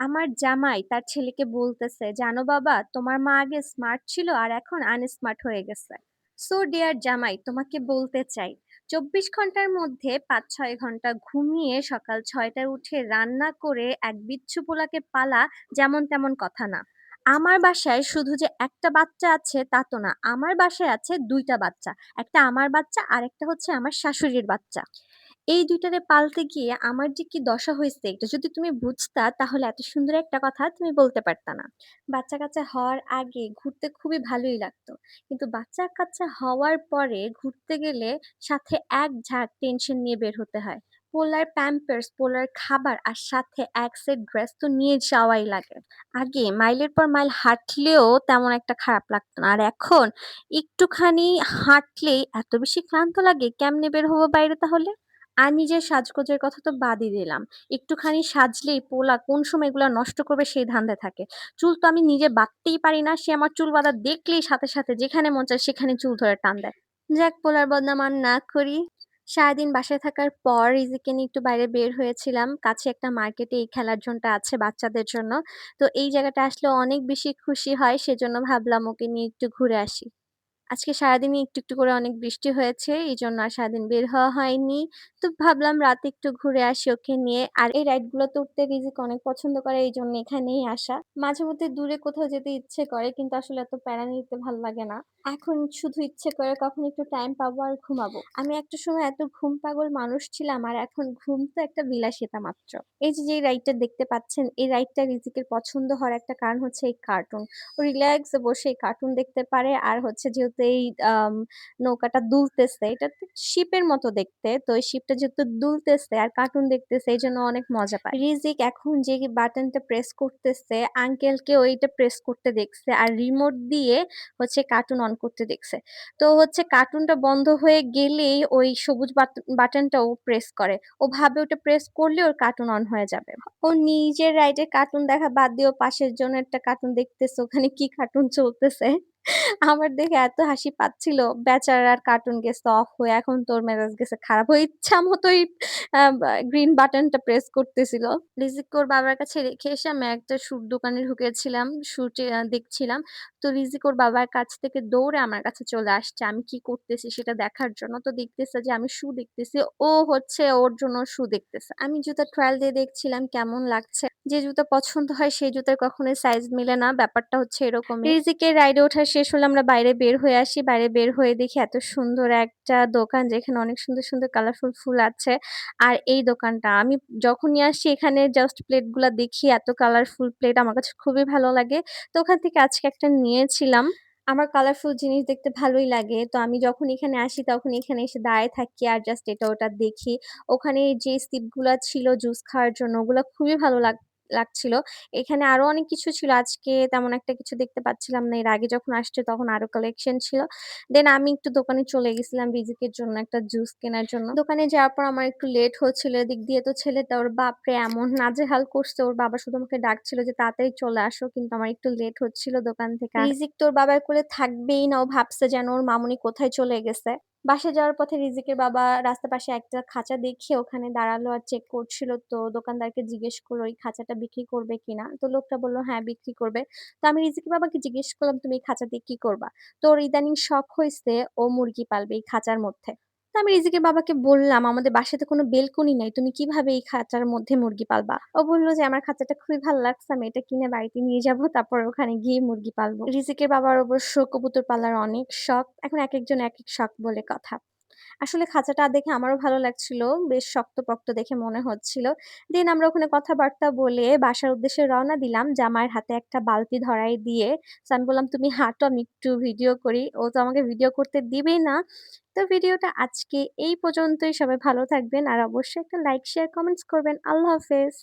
আমার জামাই তার ছেলেকে বলতেছে, "জানো বাবা, তোমার মা আগে স্মার্ট ছিল আর এখন আনস্মার্ট হয়ে গেছে।" সো ডিয়ার জামাই, তোমাকে বলতে চাই, ২৪ ঘণ্টার মধ্যে ৫-৬ ঘণ্টা ঘুমিয়ে সকাল ৬ টায় উঠে রান্না করে এক বিচ্ছু পোলাকে পালা যেমন তেমন কথা না। আমার বাসায় শুধু যে একটা বাচ্চা আছে তা তো না। আমার বাসায় আছে ২ টা বাচ্চা। একটা আমার বাচ্চা, আরেকটা হচ্ছে আমার শাশুড়ির বাচ্চা। এই ২ টারে পালতে গিয়ে আমার যে কি দশা হইছে এটা যদি তুমি বুঝতা তাহলে এত সুন্দর একটা কথা তুমি বলতে পারতা না। বাচ্চা-কাচ্চা হওয়ার আগে ঘুরতে খুবই ভালোই লাগতো। কিন্তু বাচ্চা-কাচ্চা হওয়ার পরে ঘুরতে গেলে সাথে এক ঝাঁক টেনশন নিয়ে বের হতে হয়। পোলার প্যাম্পার্স, পোলার খাবার আর সাথে এক সেট ড্রেস তো নিয়ে যাওয়াই লাগে। আগে মাইলের পর মাইল হাঁটলেও তেমন একটা খারাপ লাগতো না। আর এখন একটুখানি হাঁটলেই এত বেশি ক্লান্ত লাগে কেমনে বের হব বাইরে তাহলে? আর নিজের সাজগোজের কথা তো বাদই দিলাম। একটুখানি সাজলেই পোলা কোন সময় এগুলা নষ্ট করবে সেই ধান্দায় থাকে। চুল তো আমি নিজে বাঁধতেই পারি না। সে আমার চুল বাঁধা দেখলেই সাথে, সাথে যেখানে মন চায় সেখানে চুল ধরে টান দেয়। যাক পোলার বদনাম আর না করি। সারাদিন বাসায় থাকার পর রিজিককে নিয়ে একটু বাইরে বের হয়েছিলাম। কাছে একটা মার্কেটে এই খেলার জোনটা আছে বাচ্চাদের জন্য। তো এই জায়গাটা আসলে অনেক বেশি খুশি হয়। সেজন্য ভাবলাম ওকে নিয়ে একটু ঘুরে আসি। আজকে সারাদিনই একটু, একটু করে অনেক বৃষ্টি হয়েছে। এজন্য আর সারাদিন বের হওয়া হয়নি। তো ভাবলাম রাতে একটু ঘুরে আসি ওকে নিয়ে। আর এই রাইড গুলোতে উঠতে রিজিক অনেক পছন্দ করে এইজন্য এখানেই আসা। মাঝেমধ্যে দূরে কোথাও যেতে ইচ্ছে করে কিন্তু আসলে এত প্যারা নিতে ভালো লাগে না। এখন শুধু ইচ্ছে করে কখন একটু টাইম পাবো আর ঘুমাবো। আমি একটা সময় এত ঘুম পাগল মানুষ ছিলাম আর এখন ঘুম তো একটা বিলাসিতা মাত্র। এই যে, যে রাইডটা দেখতে পাচ্ছেন এই রাইডটা রিজিকের পছন্দ হওয়ার একটা কারণ হচ্ছে এই কার্টুন। ও রিল্যাক্স বসে এই কার্টুন দেখতে পারে আর হচ্ছে যেহেতু এই নৌকাটা দুলতেছে এটা শিপের মতো দেখতে। তো এই শিপটা যেহেতু দুলতেছে আর কার্টুন দেখতেছে, এই জন্য অনেক মজা পায়। রিজিক এখন যে বাটনটা প্রেস করতেছে আঙ্কেলকেও ওইটা প্রেস করতে দেখছে আর রিমোট দিয়ে হচ্ছে কার্টুন অন করতে দেখছে। তো হচ্ছে কার্টুনটা বন্ধ হয়ে গেলেই ওই সবুজ বাট বাটনটা ও প্রেস করে। ও ভাবে ওটা প্রেস করলে ওর কার্টুন অন হয়ে যাবে। ও নিজের রাইডে কার্টুন দেখা বাদ দিয়ে ও পাশের একটা কার্টুন দেখতেছে, ওখানে কি কার্টুন চলতেছে। আমার দেখে এত হাসি পাচ্ছিল। বেচারার কার্টুন গেছে অফ হয়ে এখন তো ওর মেজাজ গেছে খারাপ হয়ে ইচ্ছা মতোই গ্রিন বাটনটা প্রেস করতেছিল। রিজিককে ওর বাবার কাছে রেখে এসে আমি একটা শুর দোকানে ঢুকেছিলাম। শু দেখছিলাম। তো রিজিক ওর বাবার কাছ থেকে দৌড়ে আমার কাছে চলে আসছে। আমি কি করতেছি সেটা দেখার জন্য। তো দেখতেছে যে আমি শু দেখতেছি। ও হচ্ছে ওর জন্য শু দেখতেছে। আমি জুতার ট্রায়াল দিয়ে দেখছিলাম কেমন লাগছে। যে জুতা পছন্দ হয় সেই জুতার কখনোই সাইজ মিলে না। ব্যাপারটা হচ্ছে এরকমই। রিজিকের রাইডে ওঠা শেষ হলে আমরা বাইরে বের হয়ে আসি। বাইরে বের হয়ে দেখি এত সুন্দর একটা দোকান যেখানে অনেক সুন্দর, সুন্দর কালারফুল ফুল আছে। আর এই দোকানটা আমি যখনই আসি এখানে জাস্ট প্লেটগুলা দেখি এত কালারফুল প্লেট আমার কাছে খুবই ভালো লাগে। তো ওখান থেকে আজকে একটা নিয়েছিলাম। আমার কালারফুল জিনিস দেখতে ভালোই লাগে। তো আমি যখন এখানে আসি তখন এখানে এসে দাঁড়ায় থাকি আর জাস্ট এটা ওটা দেখি। ওখানে যে সিপগুলা ছিল জুস খাওয়ার জন্য ওগুলো খুবই ভালো লাগ লাগছিল। এখানে আরও অনেক কিছু ছিল। আজকে তেমন একটা কিছু দেখতে পাচ্ছিলাম না। এর আগে যখন আসছে তখন আরও কালেকশন ছিল। দেন আমি একটু দোকানে চলে গেছিলাম রিজিকের জন্য একটা জুস কেনার জন্য। দোকানে যাওয়ার পর আমার একটু লেট হচ্ছিল। এদিক দিয়ে তো ছেলেটা ওর বাপরে এমন নাজেহাল করছে ওর বাবা শুধু আমাকে ডাকছিল যে, তাড়াতাড়ি চলে আসো। কিন্তু আমার একটু লেট হচ্ছিল দোকান থেকে। রিজিক তোর বাবার কোলে থাকবেই না। ও ভাবছে যেন ওর মামুনি কোথায় চলে গেছে। বাসায় যাওয়ার পথে রিজিকের বাবা রাস্তার পাশে একটা খাঁচা দেখে ওখানে দাঁড়াল আর চেক করছিল। তো দোকানদারকে জিজ্ঞেস করল এই খাঁচাটা বিক্রি করবে কিনা? তো লোকটা বলল "হ্যাঁ, বিক্রি করবে।" তো আমি রিজিকের বাবাকে জিজ্ঞেস করলাম, "তুমি এই খাঁচা দিয়ে কি করবা?" তো ইদানিং শখ হয়েছে ও মুরগি পালবে এই খাঁচার মধ্যে। তো আমি রিজিকের বাবাকে বললাম, "আমাদের বাসাতে কোনো বেলকনি নাই। তুমি কীভাবে এই খাঁচার মধ্যে মুরগি পালবা?" ও বলল যে, "আমার খাঁচাটা খুবই ভালো লাগছে। আমি এটা কিনে বাড়িতে নিয়ে যাব তারপর ওখানে গিয়ে মুরগি পালবো।" রিজিকের বাবার অবশ্য কবুতর পালার অনেক শখ। এখন এক একজন এক এক শখ বলে কথা। আসলে খাঁচাটা দেখে আমারও ভালো লাগছিল। বেশ শক্ত-পোক্ত দেখে মনে হচ্ছিল। দেন আমরা ওখানে কথাবার্তা বলে বাসার উদ্দেশ্যে রওনা দিলাম। জামাইয়ের হাতে একটা বালতি ধরাই দিয়ে আমি বললাম, "তুমি হাঁটো আমি একটু ভিডিও করি।" ও তো আমাকে ভিডিও করতে দিবেই না। তো ভিডিওটা আজকে এই পর্যন্তই। সবাই ভালো থাকবেন আর অবশ্যই একটা লাইক, শেয়ার, কমেন্টস করবেন। আল্লাহ হাফেজ।